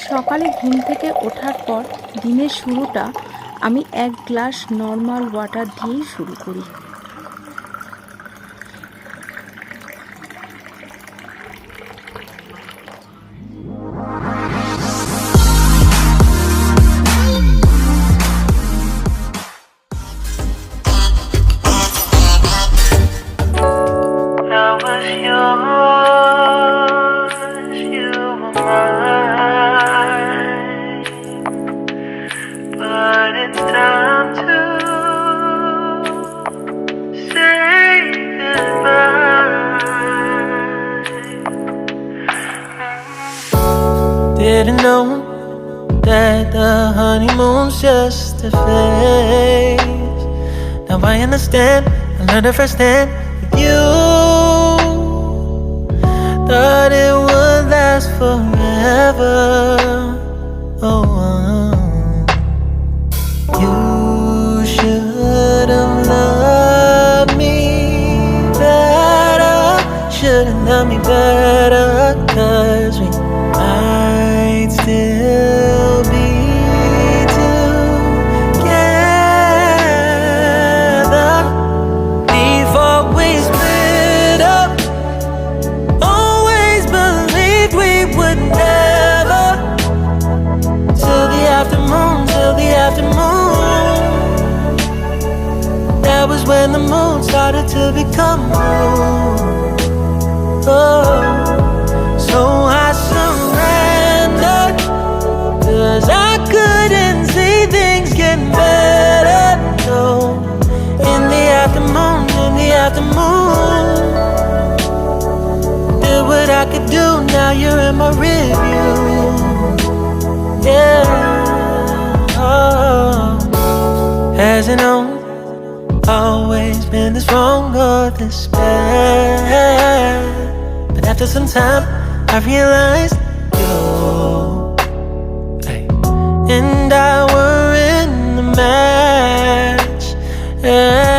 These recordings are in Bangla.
সকালে ঘুম থেকে ওঠার পর দিনের শুরুটা আমি এক গ্লাস নর্মাল ওয়াটার দিয়েই শুরু করি। Didn't know that the honeymoon's just a phase. Now I understand, I learned it firsthand with you. Thought it would last forever. Oh, uh-huh. you should have loved me better. Should have loved me better. Cause become moon. Oh, so I surrendered. Cause I couldn't see things getting better. No, in the afternoon, in the afternoon. Did what I could do, now you're in my review. This bad. But after some time, I realized you hey, and I were in the match. You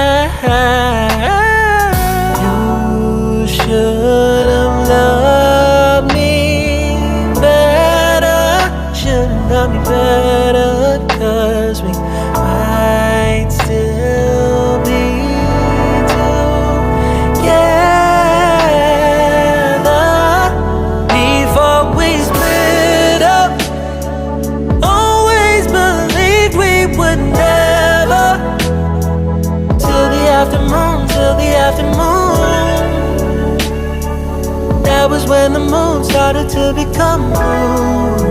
That was when the moon started to become moon.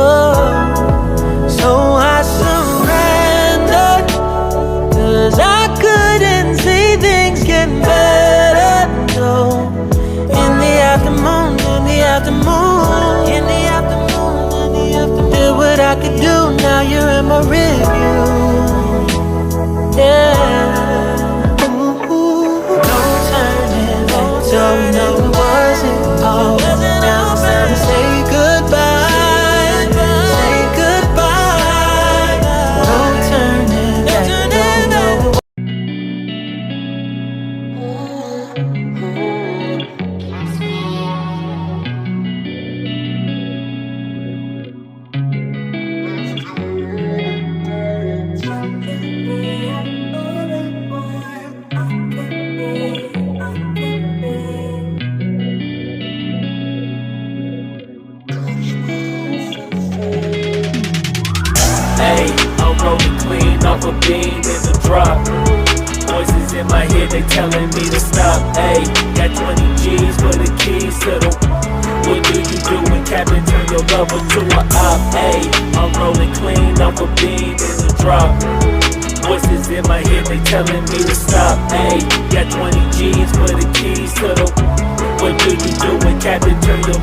Oh, so I surrendered. Cause I couldn't see things getting better. No, in the afternoon, in the afternoon, in the afternoon, in the afternoon. Did what I could do, now you're in my review.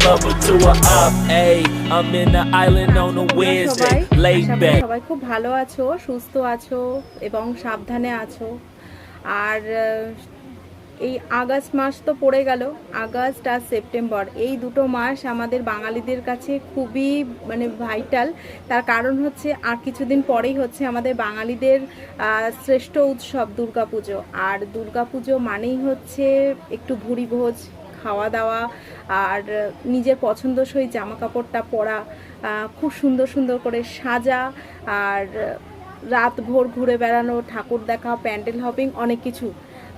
Lover to a op? Hey, I'm in the island on a সবাই। Wednesday, করি back. সবাই খুব ভালো আছো সুস্থ আছো এবং সাবধানে আছো। আর এই আগস্ট মাস তো পড়ে গেল আগস্ট আর সেপ্টেম্বর। এই দুটো মাস আমাদের বাঙালিদের কাছে খুবই মানে ভাইটাল তার কারণ হচ্ছে আর কিছুদিন পরেই হচ্ছে আমাদের বাঙালিদের শ্রেষ্ঠ উৎসব দুর্গাপুজো। আর দুর্গাপুজো মানেই হচ্ছে একটু ভুরি ভোজ খাওয়া দাওয়া আর নিজের পছন্দসই জামা কাপড়টা পরা খুব সুন্দর সুন্দর করে সাজা আর রাত ভোর ঘুরে বেড়ানো, ঠাকুর দেখা, প্যান্ডেল হপিং অনেক কিছু।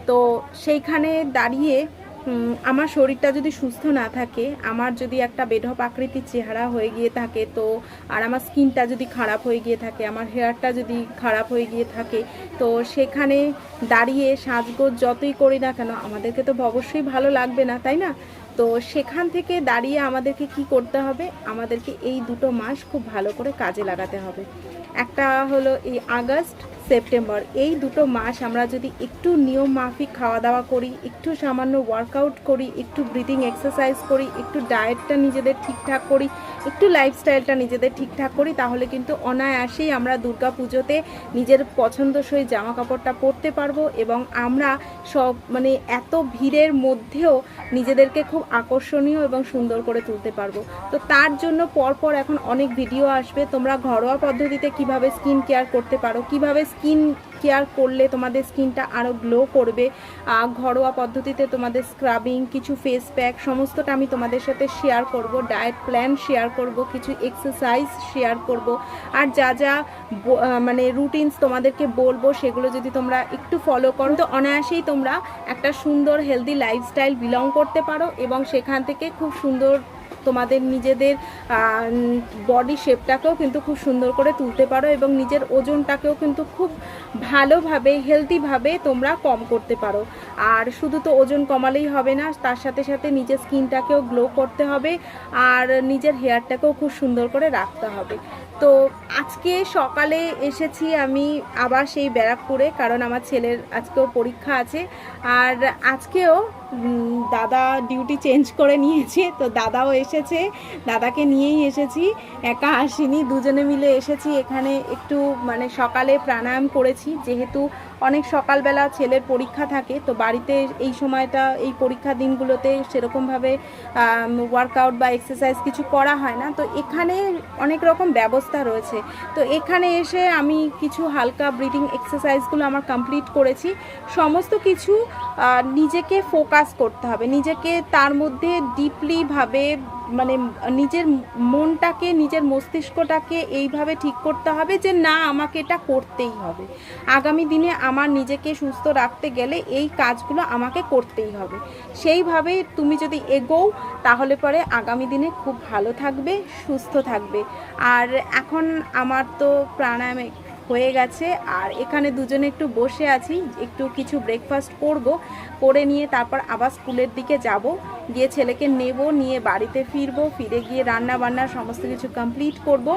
তো সেইখানে দাঁড়িয়ে আমার শরীরটা যদি সুস্থ না থাকে, আমার যদি একটা বেঢপ আকৃতির চেহারা হয়ে গিয়ে থাকে তো, আর আমার স্কিনটা যদি খারাপ হয়ে গিয়ে থাকে, আমার হেয়ারটা যদি খারাপ হয়ে গিয়ে থাকে, তো সেখানে দাঁড়িয়ে সাজগোজ যতই করি না কেন, আমাদেরকে তো অবশ্যই ভালো লাগবে না, তাই না? তো সেখান থেকে দাঁড়িয়ে আমাদেরকে কি করতে হবে? আমাদেরকে এই দুটো মাস খুব ভালো করে কাজে লাগাতে হবে। একটা হলো এই আগস্ট সেপ্টেম্বর। এই দুটো মাস আমরা যদি একটু নিয়ম মাফিক খাওয়া দাওয়া করি, একটু সামান্য ওয়ার্কআউট করি, একটু ব্রিদিং এক্সারসাইজ করি, একটু ডায়েটটা নিজেদের ঠিকঠাক করি একটু লাইফস্টাইলটা নিজেদের ঠিকঠাক করি, তাহলে কিন্তু অনায়াসেই আমরা দুর্গা পুজোতে নিজের পছন্দসই জামা কাপড়টা পরতে পারব এবং আমরা সব মানে এত ভিড়ের মধ্যেও নিজেদেরকে খুব আকর্ষণীয় এবং সুন্দর করে তুলতে পারব। তো তার জন্য পরপর এখন অনেক ভিডিও আসবে। তোমরা ঘরোয়া পদ্ধতিতে কীভাবে স্কিন কেয়ার করতে পারো, কীভাবে স্কিন কেয়ার করলে তোমাদের স্কিনটা আরও গ্লো করবে। ঘরোয়া পদ্ধতিতে তোমাদের স্ক্রাবিং কিছু ফেস প্যাক সমস্তটা আমি তোমাদের সাথে শেয়ার করব। ডায়েট প্ল্যান শেয়ার করব, কিছু এক্সারসাইজ শেয়ার করব। আর যা যা মানে রুটিনস তোমাদেরকে বলব, সেগুলো যদি তোমরা একটু ফলো করো, তো অনায়াসেই তোমরা একটা সুন্দর হেলদি লাইফস্টাইল বিলং করতে পারো এবং সেখান থেকে খুব সুন্দর তোমাদের নিজেদের বডি শেপটাকেও কিন্তু খুব সুন্দর করে তুলতে পারো এবং নিজের ওজনটাকেও কিন্তু খুব ভালোভাবে হেলদিভাবে তোমরা কম করতে পারো। আর শুধু তো ওজন কমালেই হবে না, তার সাথে সাথে নিজের স্কিনটাকেও গ্লো করতে হবে আর নিজের হেয়ারটাকেও খুব সুন্দর করে রাখতে হবে। তো আজকে সকালে এসেছি আমি আবার সেই ব্যারাকপুরে, কারণ আমার ছেলের আজকেও পরীক্ষা আছে। আর আজকেও দাদা ডিউটি চেঞ্জ করে নিয়েছে, তো দাদাও এসেছে, দাদাকে নিয়েই এসেছি, একা আসিনি, দুজনে মিলে এসেছি এখানে একটু মানে সকালে প্রাণায়াম করেছি, যেহেতু অনেক সকালবেলা ছেলের পরীক্ষা থাকে, তো বাড়িতে এই সময়টা, এই পরীক্ষা দিনগুলোতে সেরকমভাবে ওয়ার্কআউট বা এক্সারসাইজ কিছু করা হয় না, তো এখানে অনেক রকম ব্যবস্থা রয়েছে, তো এখানে এসে আমি কিছু হালকা ব্রিদিং এক্সারসাইজগুলো আমার কমপ্লিট করেছি, সমস্ত কিছু নিজেকে ফোকাস করতে হবে। নিজেকে তার মধ্যে ডিপলিভাবে মানে নিজের মনটাকে, নিজের মস্তিষ্কটাকে এইভাবে ঠিক করতে হবে যে না, আমাকে এটা করতেই হবে। আগামী দিনে আমার নিজেকে সুস্থ রাখতে গেলে এই কাজগুলো আমাকে করতেই হবে। সেইভাবে তুমি যদি এগোও, তাহলে পরে আগামী দিনে খুব ভালো থাকবে, সুস্থ থাকবে। আর এখন আমার তো প্রাণায়ামে হয়ে গেছে। আর এখানে দুজনে একটু বসে আছি, একটু কিছু ব্রেকফাস্ট করব, করে নিয়ে তারপর আবার স্কুলের দিকে যাব। গিয়ে ছেলেকে নেব, নিয়ে বাড়িতে ফিরবো, ফিরে গিয়ে রান্না বান্না সমস্ত কিছু কমপ্লিট করব।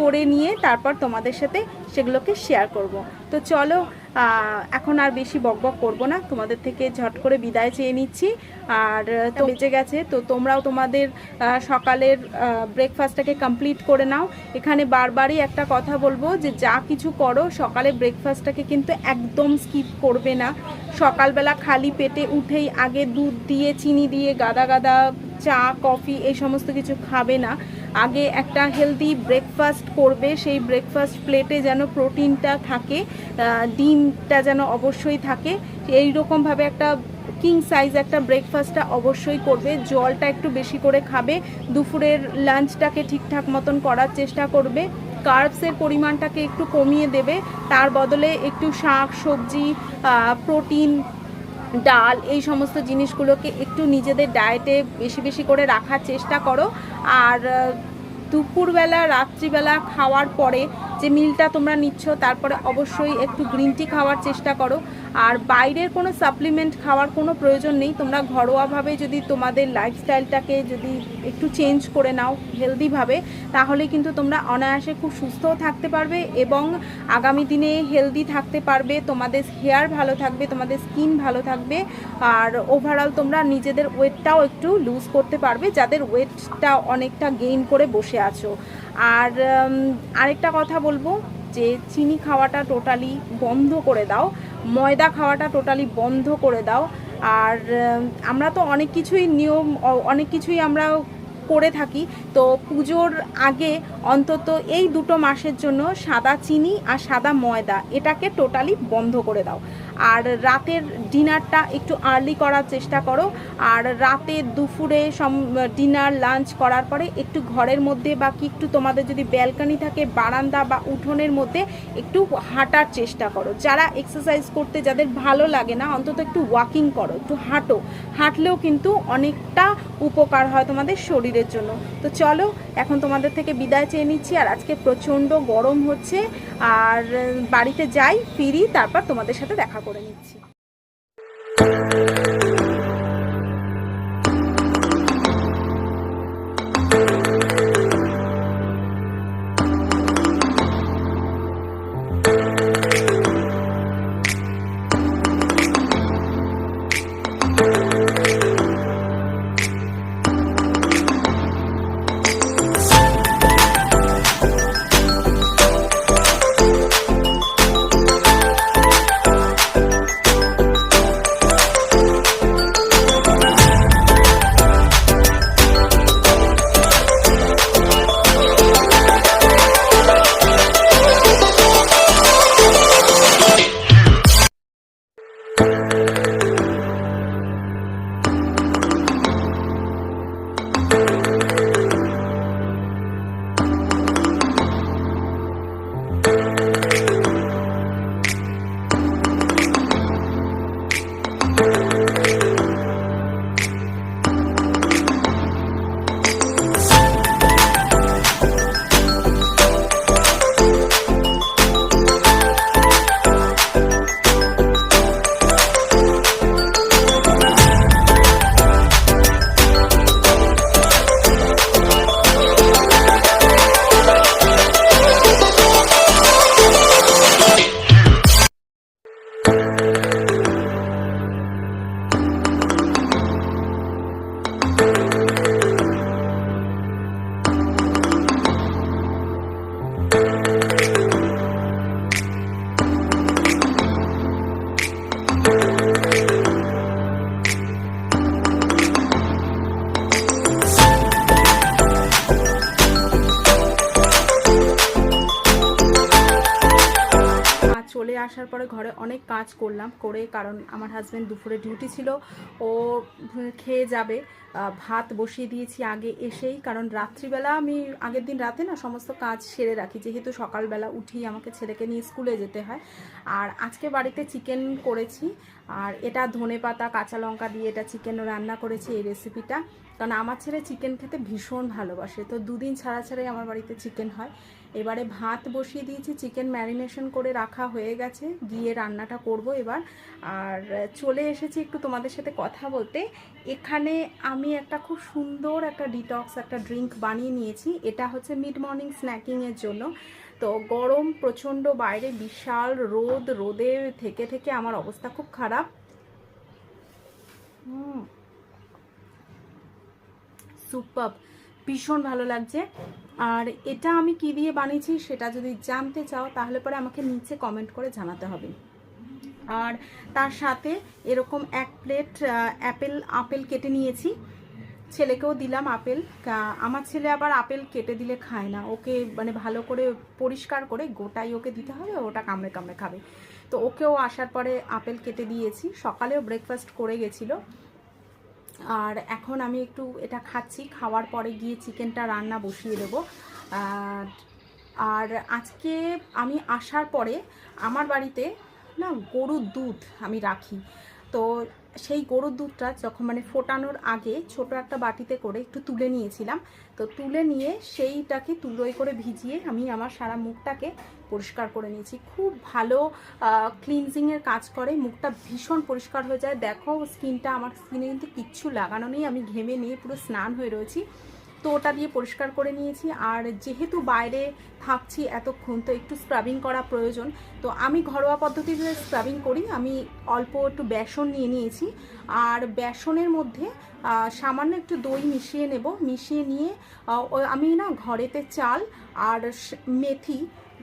করে নিয়ে তারপর তোমাদের সাথে সেগুলোকে শেয়ার করব। তো চলো এখন আর বেশি বকবক করব না। তোমাদের থেকে ঝট করে বিদায় চেয়ে নিচ্ছি। আর তো বেঁচে গেছে। তো তোমরাও তোমাদের সকালের ব্রেকফাস্টটাকে কমপ্লিট করে নাও। এখানে বারবারই একটা কথা বলব যে যা কিছু করো সকালে ব্রেকফাস্টটাকে কিন্তু একদম স্কিপ করবে না। সকালবেলা খালি পেটে উঠেই আগে দুধ দিয়ে চিনি দিয়ে গাদা গাদা চা কফি এই সমস্ত কিছু খাবে না। আগে একটা হেলদি ব্রেকফাস্ট করবে, সেই ব্রেকফাস্ট প্লেটে যেন প্রোটিনটা থাকে ডিমটা যেন অবশ্যই থাকে এই রকমভাবে একটা কিং সাইজ একটা ব্রেকফাস্টটা অবশ্যই করবে, জলটা একটু বেশি করে খাবে, দুপুরের লাঞ্চটাকে ঠিকঠাক মতন করার চেষ্টা করবে কার্বসের পরিমাণটাকে একটু কমিয়ে দেবে, তার বদলে একটু শাক, সবজি প্রোটিন ডাল, এই সমস্ত জিনিসগুলোকে একটু নিজেদের ডায়েটে বেশি বেশি করে রাখার চেষ্টা করো। আর দুপুরবেলা, রাত্রিবেলা খাওয়ার পরে যে মিলটা তোমরা নিচ্ছ, তারপরে অবশ্যই একটু গ্রিন টি খাওয়ার চেষ্টা করো। আর বাইরের কোনো সাপ্লিমেন্ট খাওয়ার কোনো প্রয়োজন নেই। তোমরা ঘরোয়াভাবে যদি তোমাদের লাইফস্টাইলটাকে যদি একটু চেঞ্জ করে নাও হেলদিভাবে তাহলে কিন্তু তোমরা অনায়াসে খুব সুস্থও থাকতে পারবে এবং আগামী দিনে হেলদি থাকতে পারবে। তোমাদের হেয়ার ভালো থাকবে, তোমাদের স্কিন ভালো থাকবে। আর ওভারঅল তোমরা নিজেদের ওয়েটটাও একটু লুজ করতে পারবে, যাদের ওয়েটটা অনেকটা গেইন করে বসে আছো। আর আরেকটা কথা বলব যে চিনি খাওয়াটা টোটালি বন্ধ করে দাও, ময়দা খাওয়াটা টোটালি বন্ধ করে দাও। আর আমরা তো অনেক কিছুই নিয়ম অনেক কিছুই আমরা করে থাকি। তো পুজোর আগে অন্তত এই দুটো মাসের জন্য সাদা চিনি আর সাদা ময়দা এটাকে টোটালি বন্ধ করে দাও। আর রাতের ডিনারটা একটু আর্লি করার চেষ্টা করো। আর রাতে দুপুরে সম, ডিনার লাঞ্চ করার পরে একটু ঘরের মধ্যে বা কি একটু তোমাদের যদি ব্যালকানি থাকে, বারান্দা বা উঠোনের মধ্যে একটু হাঁটার চেষ্টা করো। যারা এক্সারসাইজ করতে যাদের ভালো লাগে না, অন্তত একটু ওয়াকিং করো, একটু হাঁটো। হাঁটলেও কিন্তু অনেকটা উপকার হয় তোমাদের শরীরের জন্য। তো চলো, এখন তোমাদের থেকে বিদায় চেয়ে নিচ্ছি। আর আজকে প্রচণ্ড গরম হচ্ছে। আর, বাড়িতে যাই, ফিরি, তারপর তোমাদের সাথে দেখা করে নিচ্ছি। কাজ করলাম করে, কারণ আমার হাজব্যান্ড দুপুরে ডিউটি ছিল। ও খেয়ে যাবে। ভাত বসিয়ে দিয়েছি আগে এসেই, কারণ রাত্রিবেলা আমি আগের দিন রাতে না সমস্ত কাজ সেরে রাখি। যেহেতু সকালবেলা উঠেই আমাকে ছেলেকে নিয়ে স্কুলে যেতে হয়। আর আজকে বাড়িতে চিকেন করেছি। আর এটা ধনে পাতা, কাঁচা লঙ্কা দিয়ে এটা চিকেন রান্না করেছি এই রেসিপিটা কারণ আমার ছেলে চিকেন খেতে ভীষণ ভালোবাসে। তো দুদিন ছাড়া ছাড়াই আমার বাড়িতে চিকেন হয়। এবারে ভাত বসিয়ে দিয়েছি চিকেন ম্যারিনেশন করে রাখা হয়ে গেছে, গিয়ে রান্নাটা করব এবার। আর চলে এসেছি একটু তোমাদের সাথে কথা বলতে। এখানে আমি একটা খুব সুন্দর একটা ডিটক্স একটা ড্রিঙ্ক বানিয়ে নিয়েছি। এটা হচ্ছে মিড মর্নিং স্ন্যাকিংয়ের জন্য। তো গরম, প্রচণ্ড বাইরে, বিশাল রোদ, রোদে থেকে থেকে আমার অবস্থা খুব খারাপ। হুম। সুপার ভীষণ ভালো লাগছে। আর এটা আমি কি দিয়ে বানিয়েছি সেটা যদি জানতে চাও, তাহলে পরে আমাকে নিচে কমেন্ট করে জানাতে হবে। আর তার সাথে এরকম এক প্লেট অ্যাপেল আপেল কেটে নিয়েছি। ছেলেকেও দিলাম আপেল। আমার ছেলে আবার আপেল কেটে দিলে খায় না। ওকে মানে ভালো করে পরিষ্কার করে গোটাই ওকে দিতে হবে, ওটা কামড়ে কামড়ে খাবে। তো ওকেও আসার পরে আপেল কেটে দিয়েছি। সকালেও ব্রেকফাস্ট করে গেছিল। আর এখন আমি একটু এটা খাচ্ছি, খাওয়ার পরে গিয়ে চিকেনটা রান্না বসিয়ে দেবো। আর আজকে আমি আসার পরে আমার বাড়িতে না গরুর দুধ আমি রাখি। তো সেই গরুর দুধটা যখন মানে ফোটানোর আগে ছোট একটা বাটিতে করে একটু তুলে নিয়েছিলাম, তো তুলে নিয়ে সেইটাকে তুলোয় করে ভিজিয়ে আমি আমার সারা মুখটাকে পরিষ্কার করে নিয়েছি। খুব ভালো ক্লিনজিংয়ের কাজ করে, মুখটা ভীষণ পরিষ্কার হয়ে যায়। দেখো স্কিনটা আমার স্কিনে কিন্তু কিচ্ছু লাগানো নেই, আমি ঘেমে নিয়ে পুরো স্নান হয়ে রয়েছি। তো ওটা দিয়ে পরিষ্কার করে নিয়েছি। আর যেহেতু বাইরে থাকছি এতক্ষণ, তো একটু স্ক্রাবিং করা প্রয়োজন। তো আমি ঘরোয়া পদ্ধতিতে স্ক্রাবিং করি। আমি অল্প একটু বেসন নিয়ে নিয়েছি। আর বেসনের মধ্যে সামান্য একটু দই মিশিয়ে নেব। মিশিয়ে নিয়ে আমি না ঘরেতে চাল আর মেথি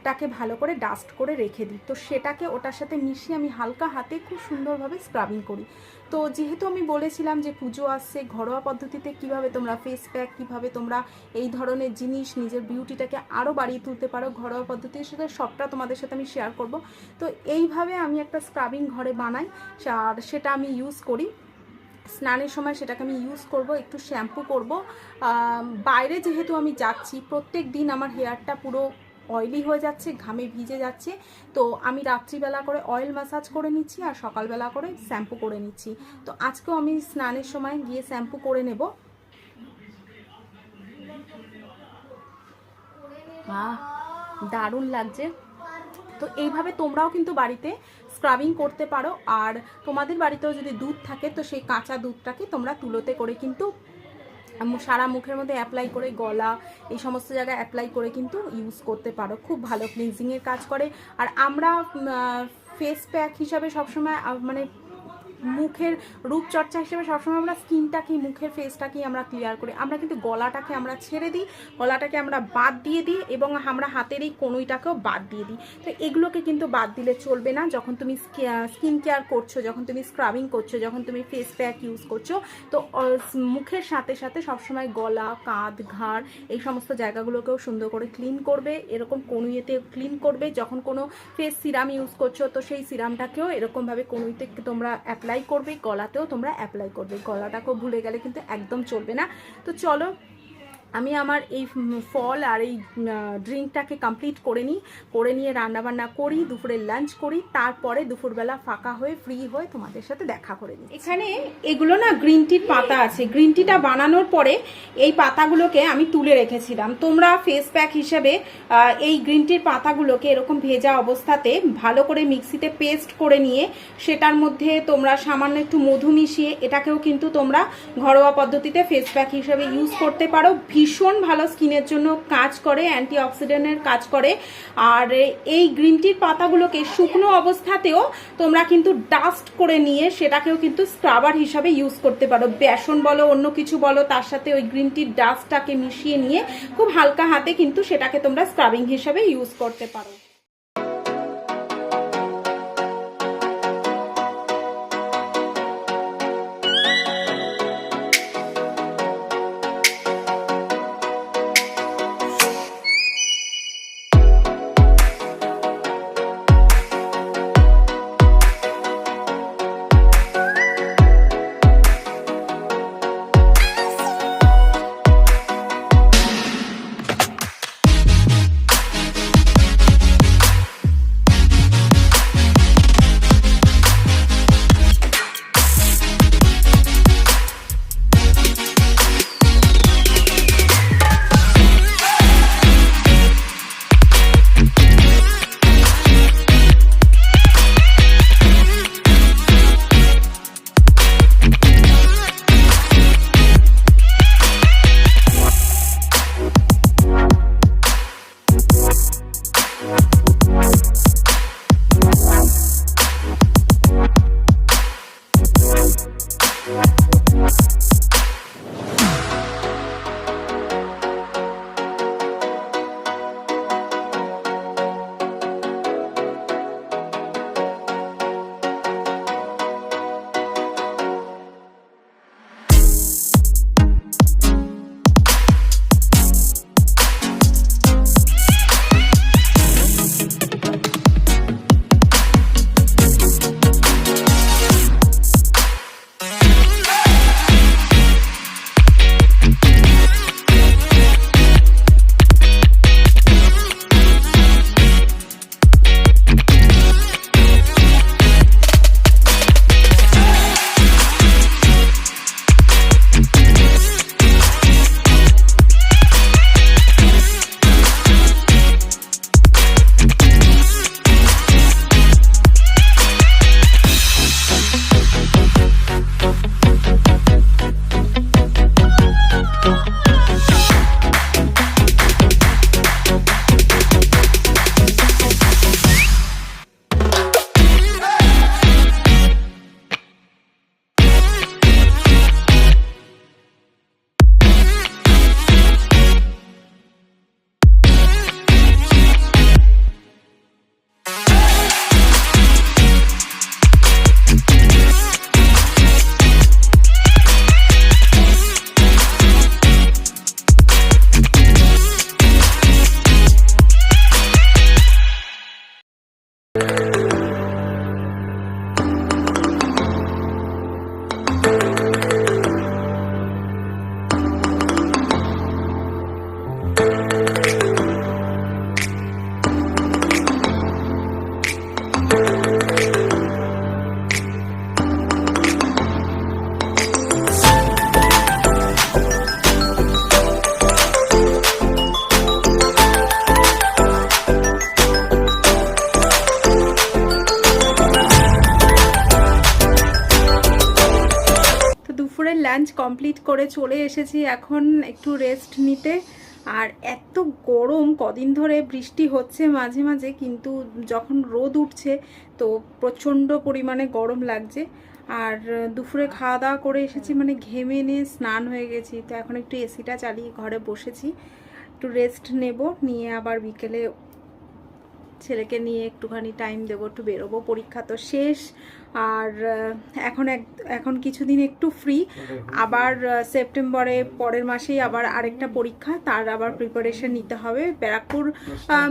টাকে ভালো করে ডাস্ট করে রেখে দিই। তো সেটাকে ওটার সাথে মিশিয়ে আমি হালকা হাতে খুব সুন্দরভাবে স্ক্রাবিং করি। তো যেহেতু আমি বলেছিলাম যে পুজো আসছে, ঘরোয়া পদ্ধতিতে কীভাবে তোমরা ফেস প্যাক কীভাবে তোমরা এই ধরনের জিনিস, নিজের বিউটিটাকে আরও বাড়িয়ে তুলতে পারো ঘরোয়া পদ্ধতির সাথে সবটা তোমাদের সাথে আমি শেয়ার করব। তো এইভাবে আমি একটা স্ক্রাবিং ঘরে বানাই, আর সেটা আমি ইউজ করি। স্নানের সময় সেটাকে আমি ইউজ করব, একটু শ্যাম্পু করব। বাইরে যেহেতু আমি যাচ্ছি, প্রত্যেক দিন আমার হেয়ারটা পুরো অয়েলি হয়ে যাচ্ছে, ঘামে ভিজে যাচ্ছে। তো আমি রাত্রিবেলা করে অয়েল ম্যাসাজ করে নিচ্ছি আর সকালবেলা করে শ্যাম্পু করে নিচ্ছি। তো আজকেও আমি স্নানের সময় গিয়ে শ্যাম্পু করে নেব। দারুণ লাগছে। তো এইভাবে তোমরাও কিন্তু বাড়িতে স্ক্রাবিং করতে পারো। আর তোমাদের বাড়িতেও যদি দুধ থাকে, তো সেই কাঁচা দুধটাকে তোমরা তুলোতে করে কিন্তু সারা মুখের মধ্যে অ্যাপ্লাই করে গলা, এই সমস্ত জায়গায় অ্যাপ্লাই করে কিন্তু ইউজ করতে পারো। খুব ভালো ক্লিনজিংয়ের কাজ করে। আর আমরা ফেস প্যাক হিসাবে সবসময় মানে মুখের রূপচর্চা হিসেবে সবসময় আমরা স্কিনটাকেই, মুখের ফেসটাকেই আমরা ক্লিয়ার করি। আমরা কিন্তু গলাটাকে আমরা ছেড়ে দিই, গলাটাকে আমরা বাদ দিয়ে দিই এবং আমরা হাতের এই কনুইটাকেও বাদ দিয়ে দিই। তো এগুলোকে কিন্তু বাদ দিলে চলবে না। যখন তুমি স্কিন কেয়ার করছ, যখন তুমি স্ক্রাবিং করছ, যখন তুমি ফেস প্যাক ইউজ করছ, তো মুখের সাথে সাথে সবসময় গলা, কাঁধ, ঘাড় এই সমস্ত জায়গাগুলোকেও সুন্দর করে ক্লিন করবে। এরকম কনুইতে ক্লিন করবে। যখন কোনো ফেস সিরাম ইউজ করছ, তো সেই সিরামটাকেও এরকমভাবে কনুইতে তোমরা অ্যাপ্লাই করবে গলাতেও তোমরা অ্যাপ্লাই করবে। গলাটাকেও ভুলে গেলে কিন্তু একদম চলবে না। তো চলো আমি আমার এই ফল আর এই ড্রিঙ্কটাকে কমপ্লিট করে নিই, করে নিয়ে রান্নাবান্না করি, দুপুরে লাঞ্চ করি, তারপরে দুপুরবেলা ফাঁকা হয়ে ফ্রি হয়ে তোমাদের সাথে দেখা করে নিই এখানে এগুলো না গ্রিন টির পাতা আছে। গ্রিন টিটা বানানোর পরে এই পাতাগুলোকে আমি তুলে রেখেছিলাম। তোমরা ফেস প্যাক হিসেবে এই গ্রিন টির পাতাগুলোকে এরকম ভেজা অবস্থাতে ভালো করে মিক্সিতে পেস্ট করে নিয়ে সেটার মধ্যে তোমরা সামান্য একটু মধু মিশিয়ে এটাকেও কিন্তু তোমরা ঘরোয়া পদ্ধতিতে ফেস প্যাক হিসেবে ইউজ করতে পারো। ভীষণ ভালো স্কিনের জন্য কাজ করে অ্যান্টি অক্সিডেন্টের কাজ করে। আর এই গ্রিন টির পাতাগুলোকে শুকনো অবস্থাতেও তোমরা কিন্তু ডাস্ট করে নিয়ে সেটাকেও কিন্তু স্ক্রাবার হিসাবে ইউজ করতে পারো। বেসন বলো, অন্য কিছু বলো, তার সাথে ওই গ্রিন টির ডাস্টটাকে মিশিয়ে নিয়ে খুব হালকা হাতে কিন্তু সেটাকে তোমরা স্ক্রাবিং হিসাবে ইউজ করতে পারো। করে চলে এসেছি এখন একটু রেস্ট নিতে। আর এত গরম, কদিন ধরে বৃষ্টি হচ্ছে মাঝে মাঝে, কিন্তু যখন রোদ উঠছে তো প্রচণ্ড পরিমাণে গরম লাগছে। আর দুপুরে খাওয়া দাওয়া করে এসেছি মানে ঘেমে নিয়ে স্নান হয়ে গেছি। তো এখন একটু এসিটা চালিয়ে ঘরে বসেছি। একটু রেস্ট নেব, নিয়ে আবার বিকেলে ছেলেকে নিয়ে একটুখানি টাইম দেবো, একটু বেরোবো। পরীক্ষা তো শেষ। আর এখন এক, এখন কিছুদিন একটু ফ্রি আবার সেপ্টেম্বরে পরের মাসেই আবার আরেকটা পরীক্ষা, তার আবার প্রিপারেশন নিতে হবে। ব্যারাকপুর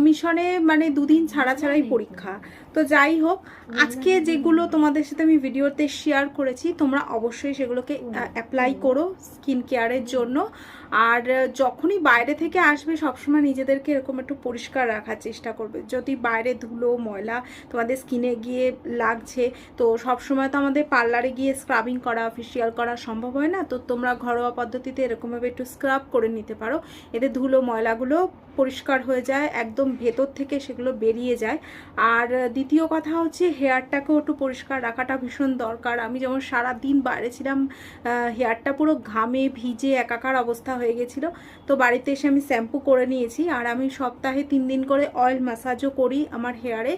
মিশনে মানে দুদিন ছাড়া ছাড়াই পরীক্ষা। তো যাই হোক, আজকে যেগুলো তোমাদের সাথে আমি ভিডিওতে শেয়ার করেছি, তোমরা অবশ্যই সেগুলোকে অ্যাপ্লাই করো স্কিন কেয়ারের জন্য। আর যখনই বাইরে থেকে আসবে, সবসময় নিজেদেরকে এরকম একটু পরিষ্কার রাখার চেষ্টা করবে। যদি বাইরে ধুলো, ময়লা তোমাদের স্কিনে গিয়ে লাগছে, তো সবসময় তো আমাদের পার্লারে গিয়ে স্ক্রাবিং করা ফেসিয়াল করা সম্ভব হয় না? তো তোমরা ঘরোয়া পদ্ধতিতে এরকমভাবে একটু স্ক্রাব করে নিতে পারো। এতে ধুলো, ময়লাগুলো পরিষ্কার হয়ে যায়, একদম ভেতর থেকে সেগুলো বেরিয়ে যায়। আর, দ্বিতীয় কথা হচ্ছে হেয়ারটাকেও একটু পরিষ্কার রাখাটা ভীষণ দরকার। আমি যেমন সারা দিন বাইরে ছিলাম হেয়ারটা পুরো ঘামে, ভিজে, একাকার অবস্থা হয়ে গেছিল। তো বাড়িতে এসে আমি শ্যাম্পু করে নিয়েছি আর আমি সপ্তাহে তিন দিন করে অয়েল ম্যাসাজও করি আমার হেয়ারে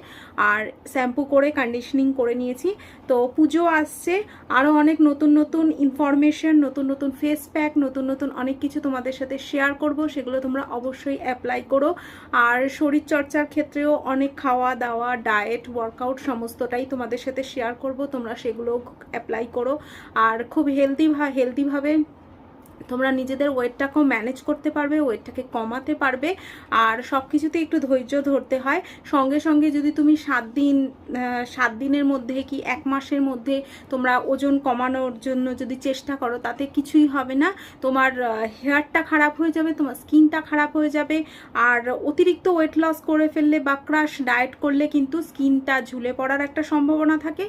আর শ্যাম্পু করে কন্ডিশনিং করে নিয়েছি। তো পুজো আসছে আরও অনেক নতুন নতুন ইনফরমেশন নতুন নতুন ফেস প্যাক নতুন নতুন অনেক কিছু তোমাদের সাথে শেয়ার করব, সেগুলো তোমরা অবশ্যই অ্যাপ্লাই করো। আর শরীরচর্চার ক্ষেত্রেও অনেক খাওয়া দাওয়া ডায়েট ওয়ার্কআউট সমস্তটাই তোমাদের সাথে শেয়ার করব, তোমরা সেগুলো অ্যাপ্লাই করো। আর খুব হেলদি হেলদিভাবে তোমরা নিজেদের ওয়েটটাকেও ম্যানেজ করতে পারবে, ওয়েটটাকে কমাতে পারবে, আর সব কিছুতে একটু ধৈর্য ধরতে হয়। সঙ্গে সঙ্গে যদি তুমি সাত দিন সাত দিনের মধ্যে কি এক মাসের মধ্যে তোমরা ওজন কমানোর জন্য যদি চেষ্টা করো, তাতে কিছুই হবে না। তোমার হেয়ারটা খারাপ হয়ে যাবে, তোমার স্কিনটা খারাপ হয়ে যাবে, আর অতিরিক্ত ওয়েট লস করে ফেললে বা ক্রাশ ডায়েট করলে কিন্তু স্কিনটা ঝুলে পড়ার একটা সম্ভাবনা থাকে।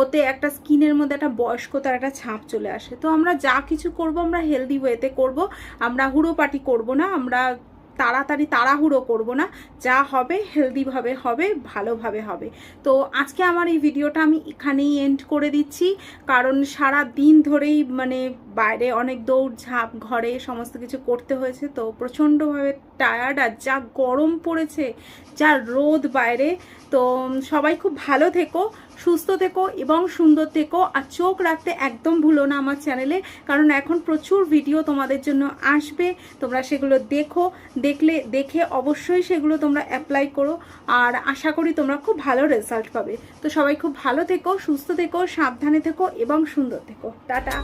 ওতে একটা স্কিনের মধ্যে একটা বয়স্কতার একটা ছাপ চলে আসে। তো আমরা যা কিছু করব, আমরা হেলদি ওয়েতে করব। আমরা হুড়োপাটি করব না, আমরা তাড়াতাড়ি তাড়াহুড়ো করব না। যা হবে হেলদিভাবে হবে, ভালোভাবে হবে। তো আজকে আমার এই ভিডিওটা আমি এখানেই এন্ড করে দিচ্ছি। কারণ সারা দিন ধরেই মানে বাইরে অনেক দৌড় ঝাঁপ, ঘরে সমস্ত কিছু করতে হয়েছে। তো প্রচণ্ডভাবে টায়ার্ড আর যা গরম পড়েছে, যা রোদ বাইরে। তো সবাই খুব ভালো থেকো। সুস্থ থেকো এবং সুন্দর থেকো আর চোখ রাখতে একদম ভুলো না আমার চ্যানেলে, কারণ এখন প্রচুর ভিডিও তোমাদের জন্য আসবে। তোমরা সেগুলো দেখো, দেখলে, দেখে অবশ্যই সেগুলো তোমরা অ্যাপ্লাই করো আর আশা করি তোমরা খুব ভালো রেজাল্ট পাবে। তো সবাই খুব ভালো থেকো, সুস্থ থেকো, সাবধানে থেকো এবং সুন্দর থেকো। টাটা!